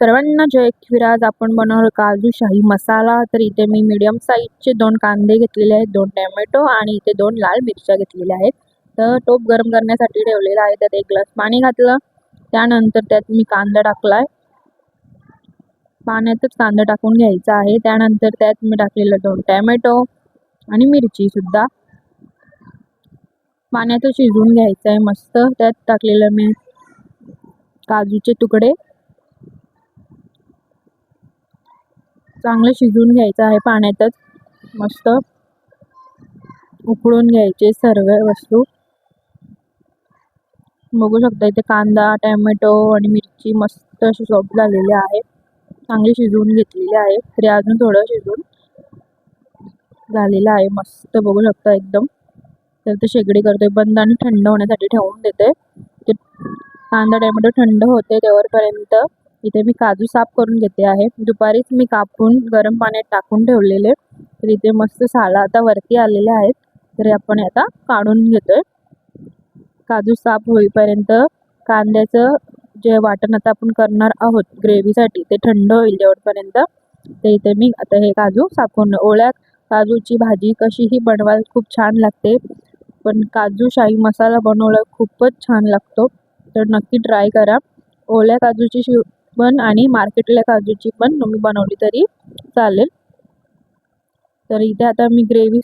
सर्वांना जय एकवीर आपण बनवलं काजू शाही मसाला. तर इथे मी मीडियम साईजचे दोन कांदे घेतलेले आहेत दोन टॅमॅटो आणि इथे दोन लाल मिरच्या घेतलेल्या आहेत. तर टोप गरम करण्यासाठी ठेवलेला आहे. त्यात एक ग्लास पाणी घातलं. त्यानंतर त्यात मी कांदा टाकलाय. पाण्यातच कांदा टाकून घ्यायचा आहे. त्यानंतर त्यात मी टाकलेलं दोन टॅमॅटो आणि मिरचीसुद्धा पाण्यातच शिजवून घ्यायचं आहे मस्त. त्यात टाकलेलं मी काजूचे तुकडे. चांगलं शिजवून घ्यायचं आहे पाण्यातच. मस्त उकळून घ्यायचे सर्व वस्तू. बघू शकता इथे कांदा टॅमॅटो आणि मिरची मस्त अशी सॉफ्ट झालेली आहे. चांगली शिजवून घेतलेली आहे. तरी अजून थोडं शिजवून झालेलं आहे. मस्त बघू शकता एकदम. तर ते शेगडी करतोय. बंद आणि थंड होण्यासाठी ठेवून देते ते कांदा टॅमॅटो थंड होते तेवढपर्यंत इथे मी काजू साफ करून घेते आहे. दुपारीच मी कापून गरम पाण्यात टाकून ठेवलेले. तर इथे मस्त साला आता वरती आलेल्या आहेत. तरी आपण आता काढून घेतोय. काजू साफ होईपर्यंत कांद्याचं जे वाटण आता आपण करणार आहोत ग्रेव्हीसाठी ते थंड होईल जेवढपर्यंत. ते इथे मी आता हे काजू साफ करून ओळ्या काजूची भाजी कशीही बनवायला खूप छान लागते. पण काजू शाही मसाला बनवला खूपच छान लागतो. तर नक्की ट्राय करा. ओल्या काजूची शिव पण आणि मार्केटला काजूची पण तुम्ही बनवली तरी चालेल. तर इथे आता मी ग्रेव्ही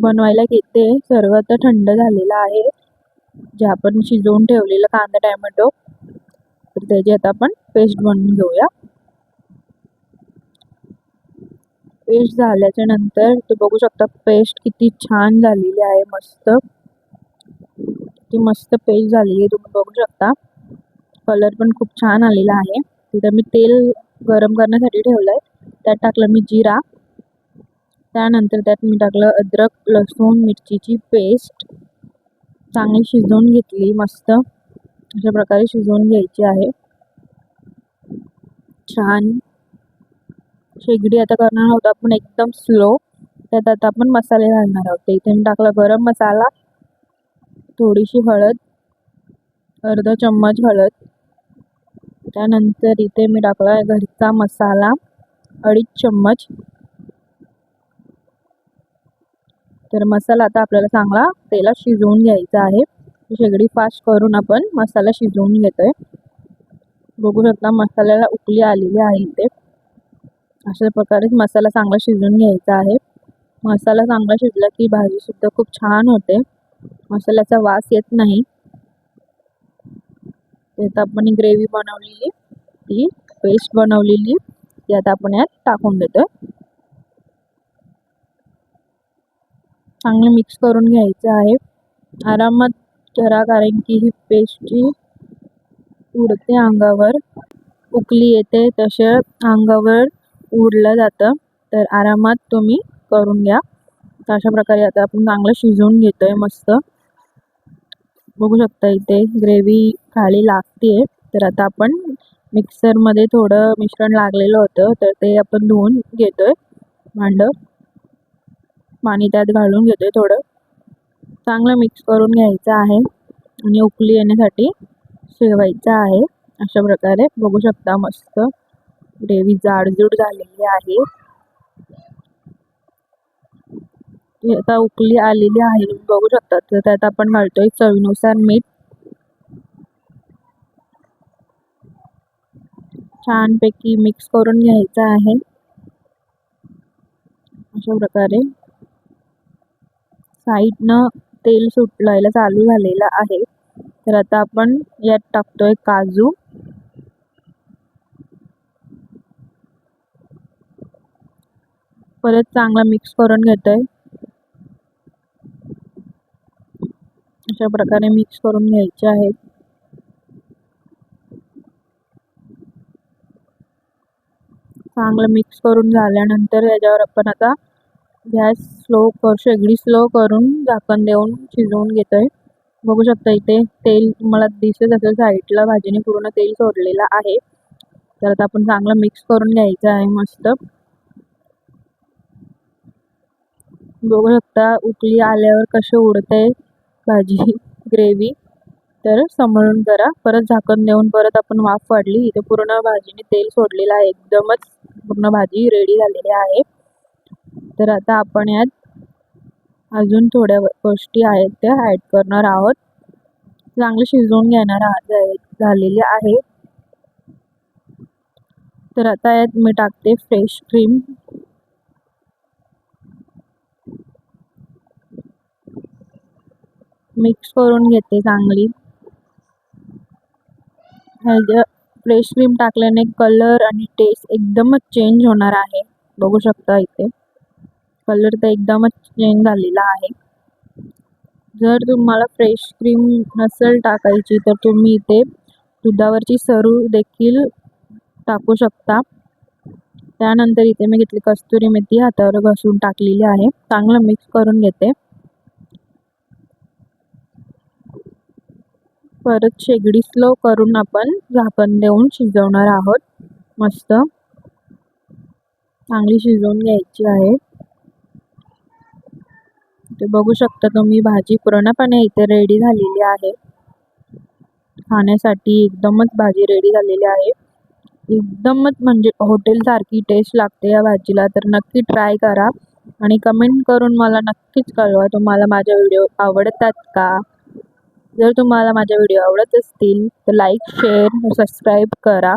बनवायला घेते. सर्व आता थंड झालेलं आहे. जे आपण शिजवून ठेवलेलं कांदा टॅमॅटो तर त्याची आता आपण पेस्ट बनवून घेऊया. पेस्ट झाल्याच्यानंतर तू बघू शकता पेस्ट किती छान झालेली आहे. मस्त. ती मस्त पेस्ट झालेली आहे. तुम्ही बघू शकता. कलर पण खूप छान आलेला आहे. तिथं मी तेल गरम करण्यासाठी ठेवलं आहे त्यात टाकलं मी जिरा. त्यानंतर त्यात मी टाकलं अद्रक लसूण मिरचीची पेस्ट चांगली शिजवून घेतली मस्त. अशा प्रकारे शिजवून घ्यायची आहे. छान. शेगडी आता करणार आहोत आपण एकदम स्लो त्यात आता आपण मसाले घालणार आहोत. इथे मी टाकला गरम मसाला थोडीशी हळद अर्धा चम्मच हळद. त्यानंतर इथे मी टाकला आहे घरचा मसाला अडीच चम्मच. तर मसाला आता आपल्याला चांगला तेलात शिजवून घ्यायचा आहे. शेगडी फास्ट करून आपण मसाला शिजवून घेतो आहे बघू शकता मसाल्याला उकली आलेली आहे इथे. अशा प्रकारे मसाला चांगला शिजवून घ्यायचा आहे. मसाला चांगला शिजला की भाजीसुद्धा खूप छान होते. मसाल्याचा वास येत नाही. आता आपण ग्रेव्ही बनवलेली ती पेस्ट बनवलेली ती आता आपण यात टाकून देतोय. चांगलं मिक्स करून घ्यायचं आहे. आरामात जरा कारण की ही पेस्टची उडते अंगावर. उकली येते तसे अंगावर उडलं जातं. तर आरामात तुम्ही करून घ्या. अशा प्रकारे आता आपण चांगलं शिजवून घेतोय मस्त. बघू शकता इथे ग्रेव्ही खाली लागते तर आता आपण मिक्सरमध्ये थोडं मिश्रण लागलेलं होतं तर ते आपण धुवून घेतोय. भांड. पाणी त्यात घालून घेतोय थोडं. चांगलं मिक्स करून घ्यायचं आहे आणि उकली येण्यासाठी शेवायचं आहे. अशा प्रकारे बघू शकता मस्त ग्रेव्ही जाडजूड झालेली आहे. आता उकली आलेली आहे तुम्ही बघू शकता. तर त्यात आपण घालतोय चवीनुसार मीठ. छानपैकी मिक्स करून घ्यायचं आहे. अशा प्रकारे. साईडनं तेल सुटलायला चालू झालेलं आहे. तर आता आपण यात टाकतोय काजू. परत चांगला मिक्स करून घेतोय. अशा प्रकारे मिक्स करून घ्यायचे आहेत. चांगलं मिक्स करून झाल्यानंतर याच्यावर आपण आता गॅस स्लो कर शेगडी स्लो करून झाकण देऊन शिजवून घेतोय. बघू शकता इथे तेल तुम्हाला दिसत असेल साईडला भाजीने पूर्ण तेल सोडलेलं आहे. तर आता आपण चांगलं मिक्स करून घ्यायचं आहे मस्त. बघू शकता उकली आल्यावर कसे उडते. भाजी ग्रेव्ही. तर सांभाळून करा परत झाकण देऊन परत आपण वाफ वाढली. इथे पूर्ण भाजीने तेल सोडलेलं आहे. एकदमच पूर्ण भाजी रेडी झालेली आहे. तर आता आपण यात अजून थोड्या गोष्टी आहेत त्या ॲड करणार आहोत. चांगले शिजवून घेणार आहोत झालेले आहे. तर आता यात मी टाकते फ्रेश क्रीम मिक्स करून घेते चांगली. हळद फ्रेश क्रीम टाकल्याने कलर आणि टेस्ट एकदमच चेंज होणार आहे. बघू शकता इथे. कलर तर एकदमच चेंज झालेला आहे. जर तुम्हाला फ्रेश क्रीम नसेल टाकायची तर तुम्ही इथे दुधावरची सरू देखील टाकू शकता. त्यानंतर इथे मी घेतली कस्तुरी मेथी हातावर घसून टाकलेली आहे. चांगलं मिक्स करून घेते. परत शेगडी स्लो करून आपण झाकण देऊन शिजवणार आहोत. मस्त. चांगली शिजवून घ्यायची आहे. ते बघू शकता तुम्ही भाजी पूर्णपणे इथे रेडी झालेली आहे. खाण्यासाठी एकदमच भाजी रेडी झालेली आहे. एकदमच म्हणजे हॉटेलसारखी टेस्ट लागते या भाजीला तर नक्की ट्राय करा. आणि कमेंट करून मला नक्कीच कळवा तुम्हाला माझ्या व्हिडिओ आवडतात का? जर तुम्हाला माझ्या व्हिडिओ आवडत असतील तर लाईक शेअर सबस्क्राईब करा.